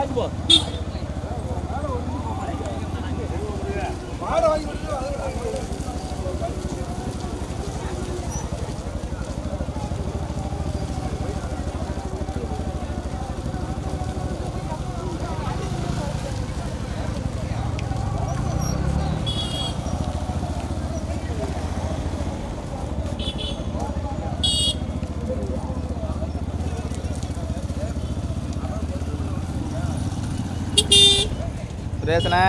aytib aytib bor சுரேஷண்ணே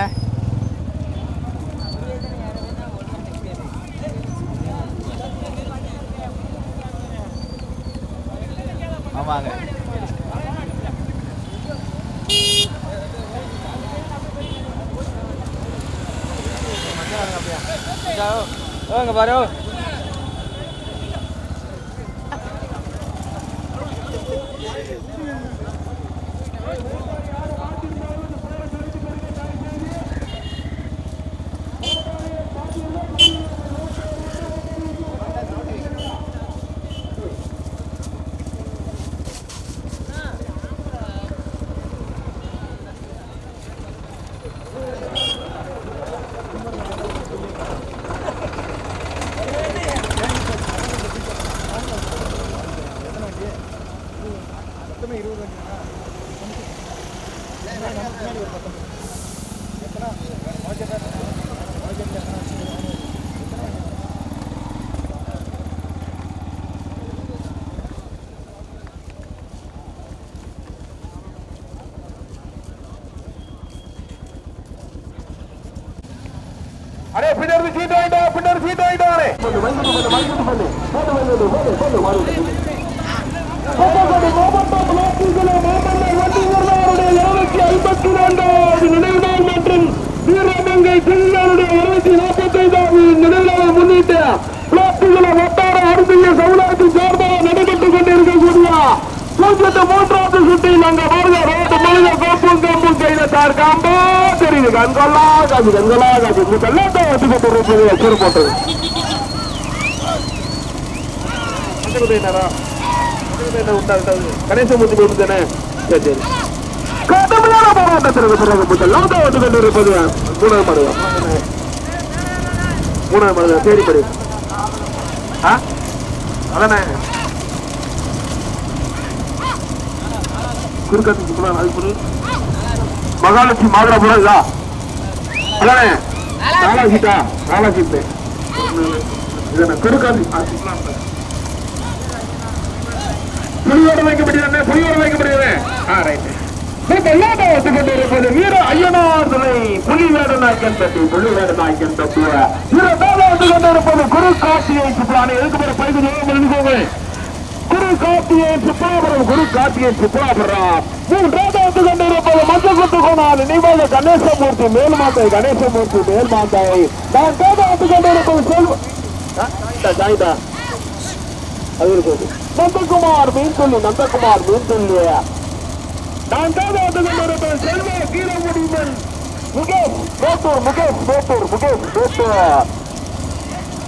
ஆமாங்க. ஓங்க பாரு. ಇದ್ದಾರೆ இருநூத்தி ஐம்பத்தி இரண்டாவது நினைவு நாள் மற்றும் வீரமங்கை பெண்களுடைய இருநூத்தி நாற்பத்தி ஐந்தாவது நினைவு நாளை முன்னிட்டு வட்டார அருமைய சவுள பூஜ்ஜியத்து மூன்றாவது சுற்றில் அங்க பாருங்க ரோட்டு மனித காப்பும் காப்பும் கையில சார் காம்போ. தெரியுது கண்கொள்ளா காசு கண்கொள்ளா காசு இதெல்லாம் தான் வச்சு போட்டு. வச்சு போட்டது கணேசமூர்த்தி போட்டு தானே? சரி சரி. கடுமையான போராட்டத்திற்கு பிறகு முதலாம் தான் வந்து கொண்டு இருப்பது மூணாவது மருதம் மூணாவது மருதம் சரி அதானே? குறுக்கத்துக்குள்ள நாகப்பூர் மகாலட்சுமி மாதுராபுரம் இதா? அதானே? நாலா சீட்டா நாலா சீட்டு குறுக்காது புலியோடு வைக்கப்படுகிறேன் புலியோடு வைக்கப்படுகிறேன் ஆ ரைட்டு குரு காட்சியை பகுதியை குரு காப்பியன் சுப்பராபுரம் குரு காப்பியன் சுப்பராபுரம் மூன்றாவது கொண்டிருப்பது மஞ்சள் குத்து கொண்டாடு நிவாத கணேசமூர்த்தி மேல்மாந்தை கணேசமூர்த்தி மேல்மாந்தை நான் தேர்தல் கொண்டிருப்பது செல்வ ஜாயிதா அது இருக்குது நந்தகுமார் மீன்துள்ளி நந்தகுமார் மீன்துள்ளி நான் தேர்தல் கொண்டிருப்பது செல்வ கீழமுடிமன் முகேஷ் மேத்தூர் முகேஷ் முகேஷ்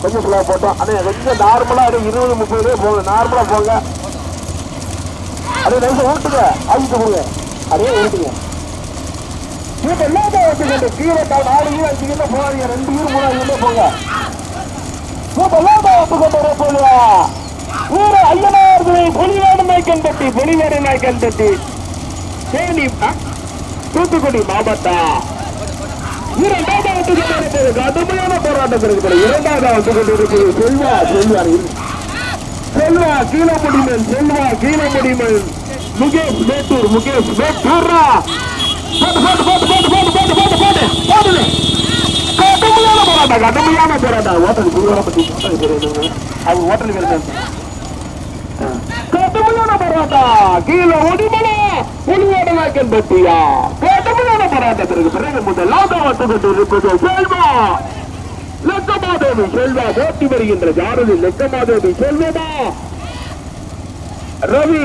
கொஞ்சம் ஃபுல்லாக போட்டோம். அண்ணே கொஞ்சம் நார்மலாக அப்படியே இருபது முப்பது ரூபாய் போங்க. நார்மலாக போங்க. அப்படியே நைஸாக ஊட்டுங்க. ஆகிட்டு கொடுங்க அப்படியே ஊட்டுங்க. கீழே எல்லாத்தையும் வச்சுக்கிட்டு கீழே நாலு கீழே அஞ்சு கீழே போகாதீங்க. ரெண்டு கீழே மூணாவது கீழே போங்க. தூத்துக்குடி மாவட்டம். இரண்டாவது கடுமையான போராட்டத்திற்கு பிறகு இரண்டாவது வந்து கொண்டிருப்பது செல்வா செல்வா செல்வா கீழமுடிமன் செல்வா கீழமுடிமன் முகேஷ் மேட்டூர் முகேஷ் மேட்டூரா போட்டு போட்டு போட்டு போட்டு போட்டு போட்டு போட்டு போட்டு போட்டுது கடுமையான போராட்டம். கடுமையான போராட்டம் ஓட்டல் குருவார பத்தி அவங்க ஓட்டல் வேறு கடுமையான போராட்டம் கீழே ஒடிமலை ஒளியோட வாய்க்கல் போராட்ட பிறகு பிறகு முதலாக வந்து கொண்டிருப்பது செல்வா. லெக்கமாதேவி செல்வா ஓட்டி வருகின்ற ஜாரதி லெக்கமாதேவி செல்வமா? ரவி.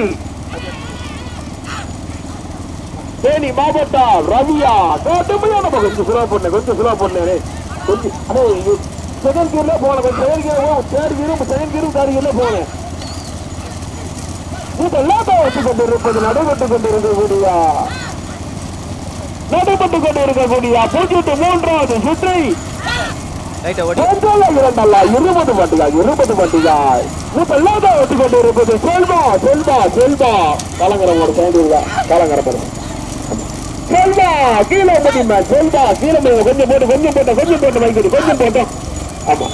தேனி மாவட்டம் ரவியா? கடுமையான கொஞ்சம் சுலா பண்ண கொஞ்சம் சுலா பண்ணே. கொஞ்சம் அதே செகண்ட் கியர்ல போன செகண்ட் கியர் தேர்ட் கியரும் செகண்ட் கியரும் தேர்ட் கியர்ல போனேன் இதெல்லாம் தான் வச்சு கொண்டிருப்பது நடைபெற்றுக் கொண்டிருக்கக்கூடிய செயல்பட்டு கொண்டிருக்கக்கூடிய பூஜ்ஜியத்து மூன்றாவது சுற்றை. இரண்டல்ல இருபது பட்டுகாய் இருபது பட்டுகாய் இப்பெல்லாம் வச்சு கொண்டு இருப்பது செல்வா செல்வா செல்வா. கலங்கர ஒரு சேர்ந்து கலங்கர பாருங்க செல்வா கீழே முடியுமா செல்வா. கீழே முடியுமா கொஞ்சம் போட்டு கொஞ்சம் போட்ட கொஞ்சம் போட்டு வைக்கிறது கொஞ்சம் போட்டோம் ஆமா.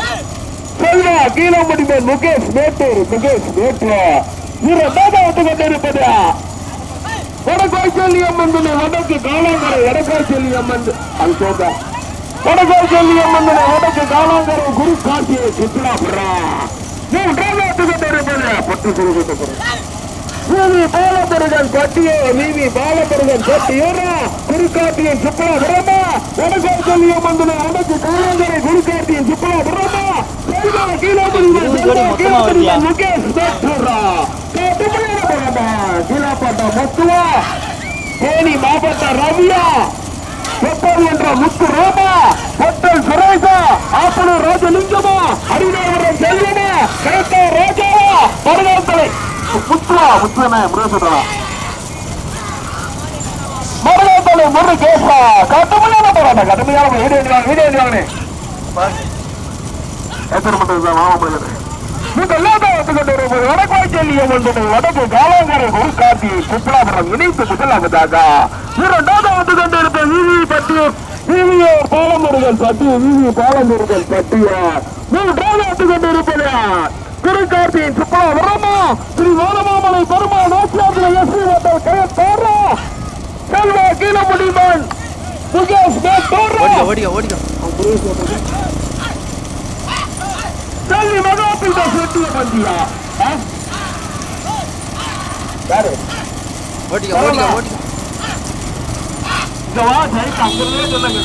செல்வா கீழே முடியுமா முகேஷ் மேட்டூர் முகேஷ் மேட்டூர். இரண்டாவது வந்து கொண்டு இருப்பது வடக்காய் சொல்லி அம்மன் வடக்கு காலாங்கரை வடக்காய் சொல்லி அம்மன் அது சொல்றேன் வடக்காய் சொல்லி அம்மன் வடக்கு காலாங்கரை குரு காசியை சுற்றுலா போடுறான் மூன்றாவது கொண்டிருப்பது பட்டு சுருக்கப்படும் பூமி பாலமுருகன் கொட்டியே நீவி பாலமுருகன் கொட்டியோரா குருக்காட்டியை சுற்றுலா விரமா வடக்காய் சொல்லி அம்மன் வடக்கு காலாங்கரை குருக்காட்டியை சுற்றுலா விரமா செல்வா கீழே முகேஷ் மேட்டூரா கீழப்பட்ட முத்துவா தேனி மாவட்ட ரவியா பொட்டல் என்ற முத்து ரோமா பொட்டல் சுரேஷா ஆப்பனூர் ராஜலிங்கமா அரிநாதபுரம் செல்வமா கேட்ட ராஜாவா மருதாத்தலை முத்துவா முத்துவனே முருகேஸ்வரா மருதாத்தலை முருகேசா கட்டுமையான போராட்டம் கட்டுமையான வீடியோ வீடியோ எத்தனை மட்டும் மாமா முடியாது வடக்கு காலாங்கரை குருக்காட்சி சுற்றுலாபுரம் இணைத்து முதலாவதாக இரண்டாவது கொண்டு இருப்ப விவி பட்டி விவியோர் பாலமுருகன் பட்டி விவி பாலமுருகன் பட்டியார் மூன்றாவது கொண்டு இருப்பது குருக்காட்சியின் சுற்றுலாபுரமா ஸ்ரீ வானமாமலை பெருமா நோக்கியாத்திர எஸ்வி ஹோட்டல் கயத்தாரா செல்வா கீழமுடிமன் முகேஷ் மேட்டோரா ஓடிக்க. ஓடிக்க ஓடிக்க தள்ளி மகாபிந்த சுற்றிய பந்தியா யாரு ஓடிக்க ஓடிக்க ஓடிக்க இங்க வா ஜெயிக்க அங்கிருந்தே சொல்லுங்க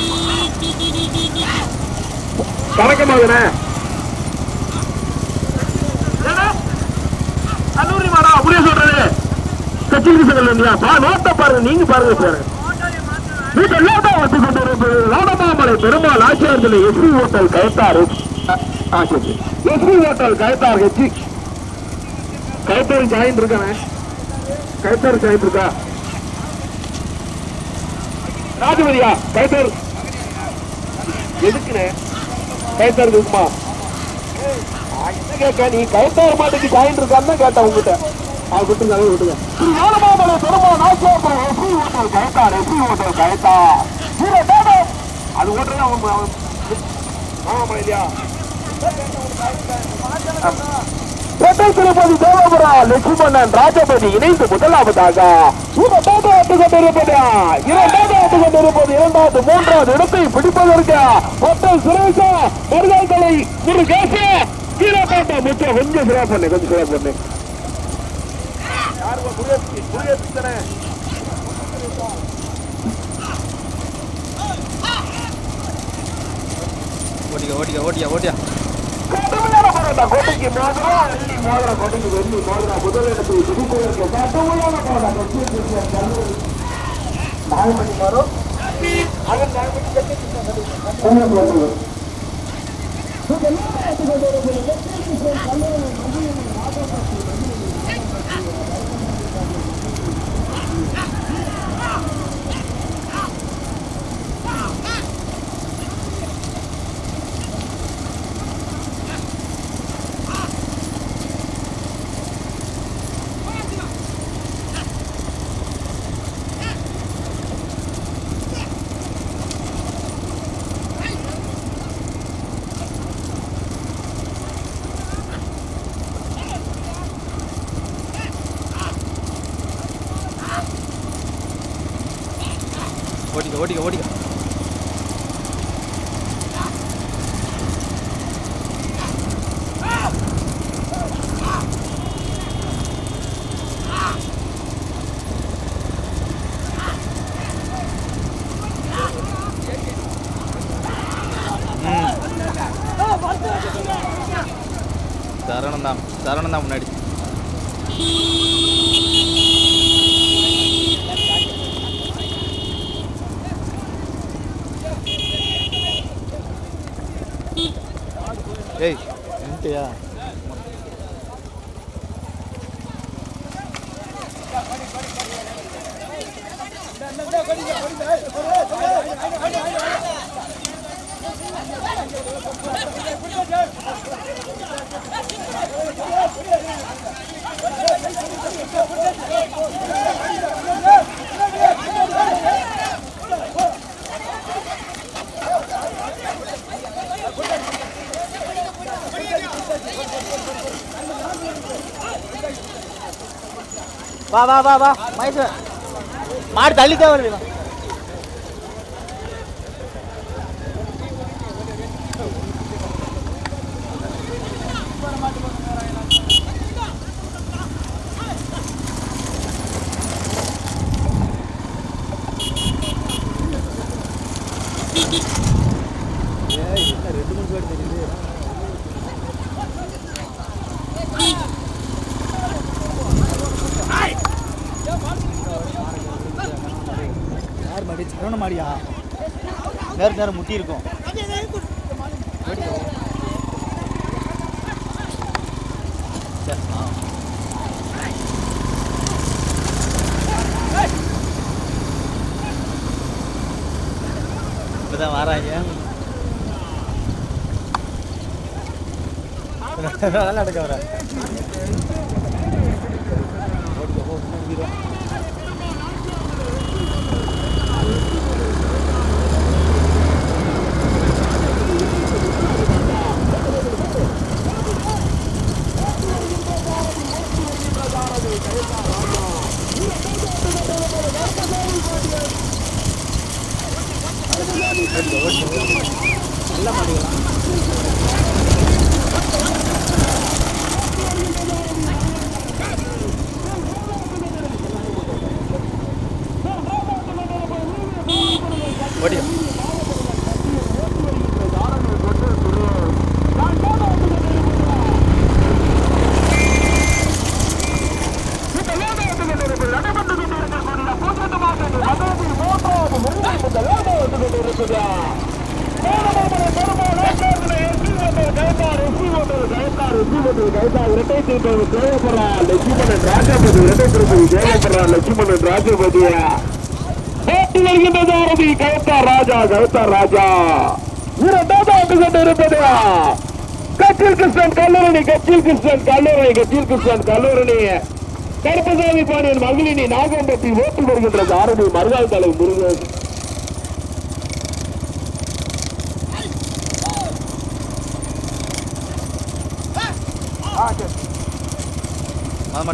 கணக்க மகனே கல்லூரி மாடா அப்படியே சொல்றது பா நோட்ட பாருங்க நீங்க பாருங்க சார் வீட்டு வந்து கொண்டு பெருமாள் ஆட்சியாளர்கள் எஸ்வி ஹோட்டல் கயத்தாறு ஆ சரி எஸ்வி ஹோட்டல் கயத்தார் ஹெச்சி கயத்தாறு ஜாயின் இருக்கானே கயத்தாறு ஜாயின் இருக்கா ராஜமதியா கைத்தர் எதுக்குண்ணே கைத்தர் இருக்குமா என்ன கேட்க நீ கைத்தார் மாட்டுக்கு ஜாயின் இருக்கான்னு கேட்டேன் உங்ககிட்ட அது விட்டுங்க அதை விட்டுங்க Gnanamamalai Perumal Nachiyapuram S V hotel Kayathar S V hotel Kayathar hero அது ஓட்டுறது அவன் அவன் ஆமாம் இல்லையா பெட்டை திருப்பதி தேவபுரம் லட்சுமணன் ராஜபதி இணைந்து முதலாவதாக இரண்டாவது ஆட்டு கொண்டிருப்பது? இரண்டாவது ஆட்டு கொண்டிருப்பது இரண்டாவது மூன்றாவது இடத்தை பிடிப்பதற்கு ஒட்டல் சுரேஷா மருதாக்கலை முருகேச கீழப்பாட்டா முச்சம் கொஞ்சம் சிறா பண்ணு கொஞ்சம் சிறா பண்ணு ஓடிக்க ஓடிக்க கோட்டைக்கு மோதிரம் வெள்ளி மோதிரம் கோட்டைக்கு வெள்ளி மோதிரம் முதலிடத்தை பிடிப்பதற்கு கடுமையான போராட்டம். கல்லூரி நாகமணி மரம் அதன் நாகமணி ஓடிக்க ஓடிக்க. சரணம் தான் சரணம் தான் முன்னாடி. வா வா வா வா. மகேஷ் மாடு தள்ளித்தான் வருது வா. யார் மாடி சரவண மாடியா நேரம் நேரம் முட்டி இருக்கும். இப்பதான் வாராங்க. நல்லா எடுக்க வர நல்ல மாடுகளா ராஜா. கௌதா ராஜா இரண்டாவது கொண்டு இருப்பது கச்சில் கிருஷ்ணன் கல்லூரணி கச்சில் கிருஷ்ணன் கல்லூரணி கச்சில் கிருஷ்ணன் கல்லூரணி கருப்பசாமி பாண்டியன் மகளினி நாகம்பட்டி ஓட்டு வருகின்ற தாரணி மருகால் தலை முருகன்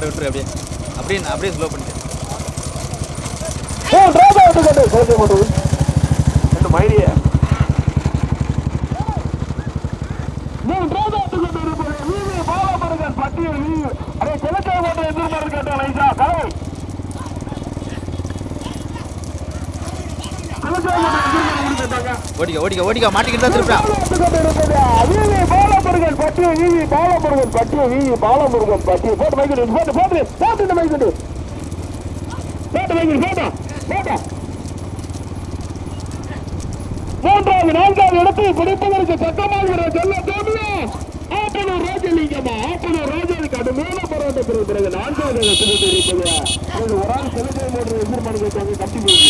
விட்டுரு அப்படியே. அப்படியே அப்படியே ஸ்லோ பண்ணிக்க மூன்றாவது ஆண்டு கொண்டு சேர்த்து கொண்டு ரெண்டு மைடிய வீதி பட்டியல். வீதி அதே கிழக்கை கொண்டு எதிர்மறை கேட்ட லைசா. கலை. ஓடிக்க ஓடிக்க ஓடிக்க மாட்டிக்கிட்டு தான் திருப்பா பாலமுருகன் பட்டிய வீதி பாலமுருகன் பட்டிய வீதி பாலமுருகன் பட்டிய போட்டு மைக்கிட்டு போட்டு போட்டு போட்டு போட்டு மைக்கிட்டு போட்டா போட்டா. மூன்றாவது நான்காவது இடத்தை பிடிப்பதற்கு பக்கமாக செல்ல தோல்வியா ஆட்டனூர் ராஜலிங்கமா ஆட்டனூர் ராஜாவுக்கு கடுமையான போராட்டத்திற்கு பிறகு நான்காவது இடத்தில் இருப்பது ஒரு ஆள் செலுத்த மூன்று எதிர்மறை கட்டி போகுது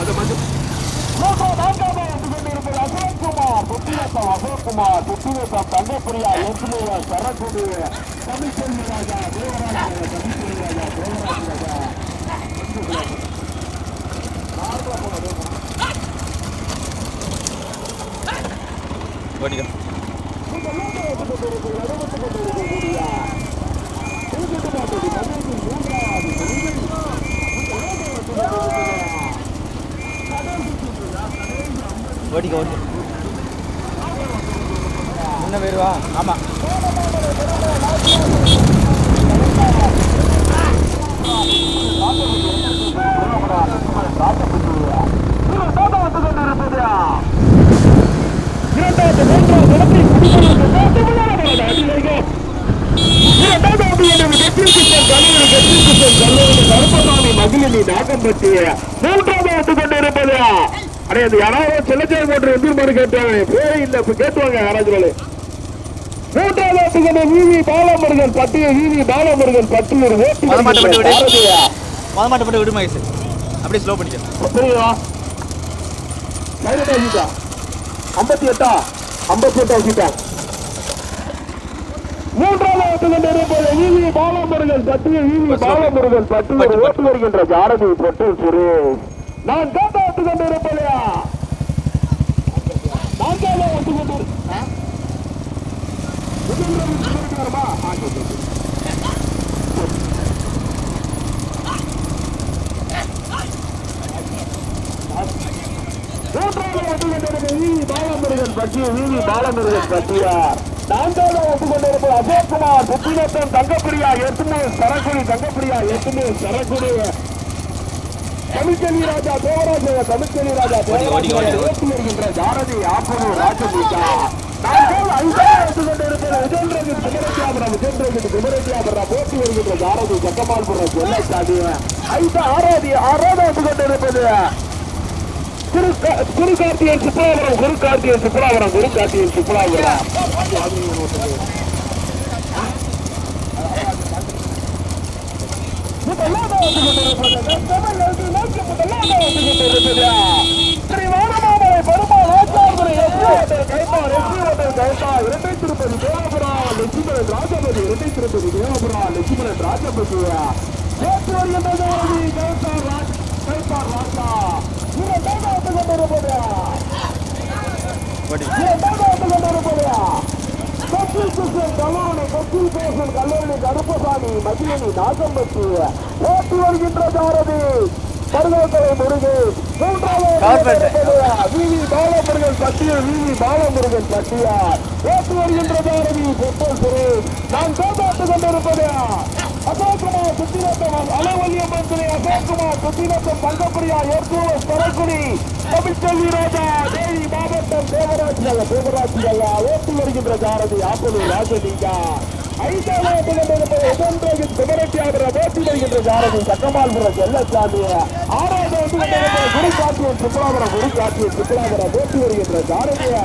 அது மட்டும் அசோக்குமார் அசோக்குமார் தங்கப்பிரியா ஏற்றுமையா சரக்குடி தமிழ்ச்செல்வி ராஜா தேவராஜ தமிழ்ச்செல்வி ராஜா ராஜா. ஓடிக்க ஓடிக்க ஓடிக்க. என்ன பேருவா ஆமாம் இரண்டாவது மூன்றாவது இடத்தை பிடிப்பதற்கு போதுமான அடிமைகள் இரண்டாவது ஆண்டியனது வெற்றிகிருஷ்ணன் கல்லூரி வெற்றிகிருஷ்ணன் கல்லூரி கருப்பசாமி மகிழினி நாகம்பட்டி மூன்றாவது ஆண்டு கொண்டு இருப்பது. அடே அது யாராவது செல்லச்சாய் போட்டு எதிர்மாறு கேட்டாங்க பேரே இல்ல. இப்ப கேட்டுவாங்க யாராச்சும். மூன்றாவது ஆண்டு கொண்டு வீதி பாலமுருகன் பட்டிய வீதி பாலமுருகன் பட்டியல் ஓட்டு மொத மாட்டை விட்டு விடு. பாரதியா மொத மாட்டை மட்டும் விடு மகேஷ். அப்படியே ஸ்லோ பண்ணிக்க புரியுதா ஐம்பத்தி எட்டா? ஐம்பத்தி எட்டா வச்சுட்டான் மூன்றாவது ஓட்டு கொண்டிருப்பது விவி பாலமுருகன் பட்டிய விவி பாலமுருகன் பட்டியல் ஓட்டு வருகின்ற ஜாரதி பொட்டு சுரேஷ் நான் கேட்ட ஓட்டு கொண்டிருப்பதையா நான்காவது ஓட்டு கொண்டு வருமா? மூன்றாவது ஒட்டு கொண்டிருப்பது விவி பாலமுருகன் பற்றிய விவி பாலமுருகன் பற்றியார். நான்காவது ஒட்டு கொண்டிருப்பது அசோக்குமார் புத்தினத்தன் தங்கப்பிரியா எட்டுமே சரக்குடி தங்கப்பிரியா எட்டுமே சரக்குடி. தமிழ்ச்செல்வி ராஜா தேவராஜ தமிழ்ச்செல்வி ராஜா தேவராஜ ஓட்டு வருகின்ற ஜாரதி ஆப்பனூர் ராஜபீகா நான்காவது ஐந்தாவது ஒட்டு கொண்டிருப்பது விஜயந்திரகிரி குமரத்தியாபுரம் விஜயந்திரகிரி குமரத்தியாபுரம் போட்டி வருகின்ற ஜாரதி ஜக்கமால்புரம் செல்லச்சாதி ஐந்து ஆறாவது ஆறாவது ஒட்டு கொண்டிருப்பது குரு குரு கார்த்தியன் சுப்பராபுரம் குரு கார்த்தியன் சுப்பராபுரம் குரு கார்த்தியன் சுப்பராபுரம் இரட்டை திருப்பதி தேவபுரா லட்சுமணன் ராஜபதி இரட்டை திருப்பதி தேவபுரா லட்சுமணன் ராஜபதியா பேச்சு வருகின்றது கைப்பார் ராஜ் கைப்பார் ராஜா இரண்டாவது வந்து கொண்டிருப்பது கிருஷ்ணன் கல்லூரி கொச்சில் கிருஷ்ணன் கல்லூரி கருப்பசாமி மகிழினி நாகம்பட்டி ஓட்டி வருகின்ற சாரதி மருதக்கலை முருகன். மூன்றாவது விவி பாலமுருகன் பட்டியல் விவி பாலமுருகன் பட்டியார் ஓட்டு வருகின்ற பாரதி பொட்டல் சுரேஷ் நான் காப்பாற்றுக் கொண்டிருப்பது அசோக்குமார் சுத்திரத்தம் அலவல்யம் மந்திரி அசோக்குமார் சுத்திரத்தம் தங்கப்பிரியா ஏற்கூர் பரக்குடி தமிழ்ச்செல்வி ராஜா தேவி மாவட்டம் தேவராஜ் அல்ல தேவராஜ் அல்ல ஓட்டு வருகின்ற சாரதி ஆப்பலூர் ராஜலிங்கா. ஐந்தாவது கொண்டிருப்பது வருகின்ற சாரதி செல்லசாமி. ஆறாவது வந்து கொண்டிருப்பது குருக்காட்சியின் சுப்பலாபுரம் குருக்காட்சியின் ஓட்டி வருகின்ற சாரதிய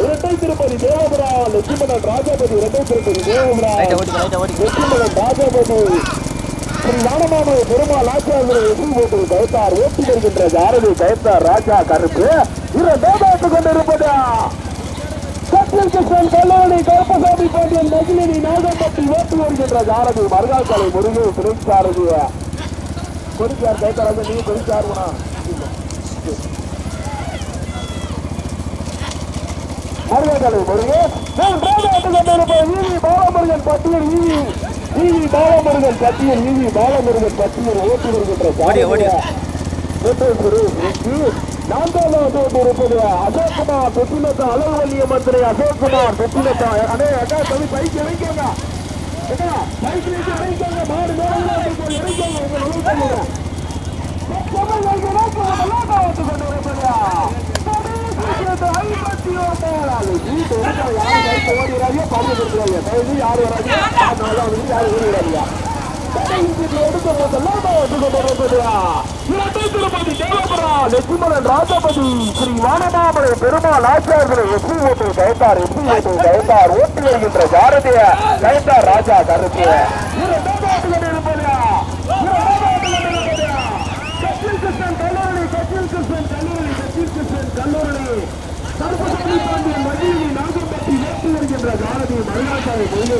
இரட்டை திருப்பதி தேவபுரா லட்சுமணன் ராஜபதி இரட்டை திருப்பதி தேவபுரா லட்சுமணன் ராஜபதி ஸ்ரீ பெருமாள் ஆச்சாரியரை வெற்றி போட்டு கைத்தார் ஓட்டி வருகின்ற ஜாரதி கைத்தார் ராஜா கருப்பு இரண்டாவது கொண்டிருப்பது சத்யன் கிருஷ்ணன் கல்லூரி கருப்பசாமி பாண்டியன் மகிழினி நாகம்பட்டி ஓட்டி வருகின்ற ஜாரதி மருகாக்கலை முருகன் சிறைச்சாரதி கொடிச்சார் கைத்தாராஜா நீ கொடிச்சாருனா மருகாக்கலை முருகன் மூன்றாவது கொண்டிருப்பது ஈவி பாலமுருகன் பட்டியல் ஈவி ஈவி பாலமுருகன் பட்டியல் ஈவி பாலமுருகன் பட்டியல் ஓட்டி வருகின்ற. நான்காவது இருப்பது அசோக்குமார் தொட்டிலத்த அழகுவல்லிய மந்திரி அசோக்குமார் தொட்டிலத்த அடே அக்கா தம்பி பைக் இறங்கிக்கோங்க பைக் இறங்கி இறங்கிக்கோங்க மாடு இறங்கிக்கோங்க உங்க நுழைக்கோங்க ராஜபதி ஸ்ரீ வானமாமலை பெருமாள் ஆச்சாரியர்களை எப்படி ஓட்டு கைத்தார் எப்படி ஓட்டு கைத்தார் ஓட்டி வருகின்ற ஜாரதிய கைத்தார் ராஜா கருத்து இரண்டாவது இருப்பதா இரண்டாவது இருப்பதா கச்சில் கிருஷ்ணன் கல்லூரி கச்சில் கிருஷ்ணன் கல்லூரி கச்சில் கிருஷ்ணன் கல்லூரி சர்வசாமி பாண்டியன் மகிழ்ச்சி நாகப்பட்டி ஏற்றி வருகின்ற ஜாரதி மருநாட்டாவை மொழியை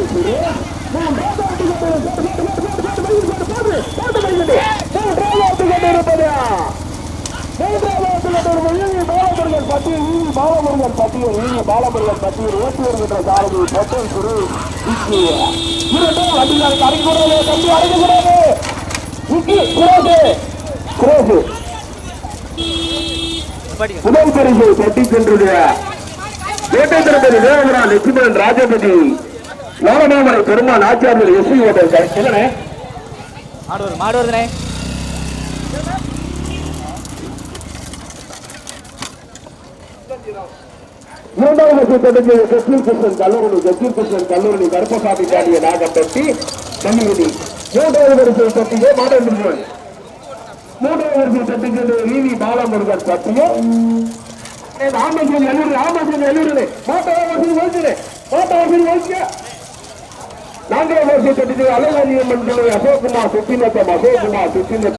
மூன்றாவது பாலமுருகன் பட்டியல் ஈவி பாலமுருகன் பட்டியல் ஈவி வருகின்ற சாரதி பொட்டல் சுரு இரண்டும் வண்டிகள் அடங்கிக்கூடாது தம்பி அடங்கக்கூடாது குரோசு குரோசு முதல் பரிசு தட்டி சென்றது வேட்டை திருப்பதி தேவபுரா லட்சுமணன் ராஜபதி லோகமாமலை பெருமாள் ஆச்சாரியர் எஸ் என்னண்ணே? மாடு வருது மாடு வருதுண்ணே இரண்டாவது கூட்டத்துக்கு கஸ்தூர் கிருஷ்ணன் கல்லூரி கஸ்தூர் கிருஷ்ணன் கல்லூரி கருப்பசாமி பாண்டிய நாகப்பட்டி கல்லூரி. மூன்றாவது வரிசை தட்டிಗೆ மாடல் மூன்றாவது வரிசை தட்டுக்கு விவி பாலமுருகன் பட்டியும் ஆமசன் எழுது ஆமசன் எழுதுனே மாட்ட வசதி வச்சுனே மாட்ட வசதி வச்சு நான்காவது வரிசை அழகாரியம்மன் அசோக்குமார் சுத்தினத்தம் அசோக்குமார் சுத்தினத்தம்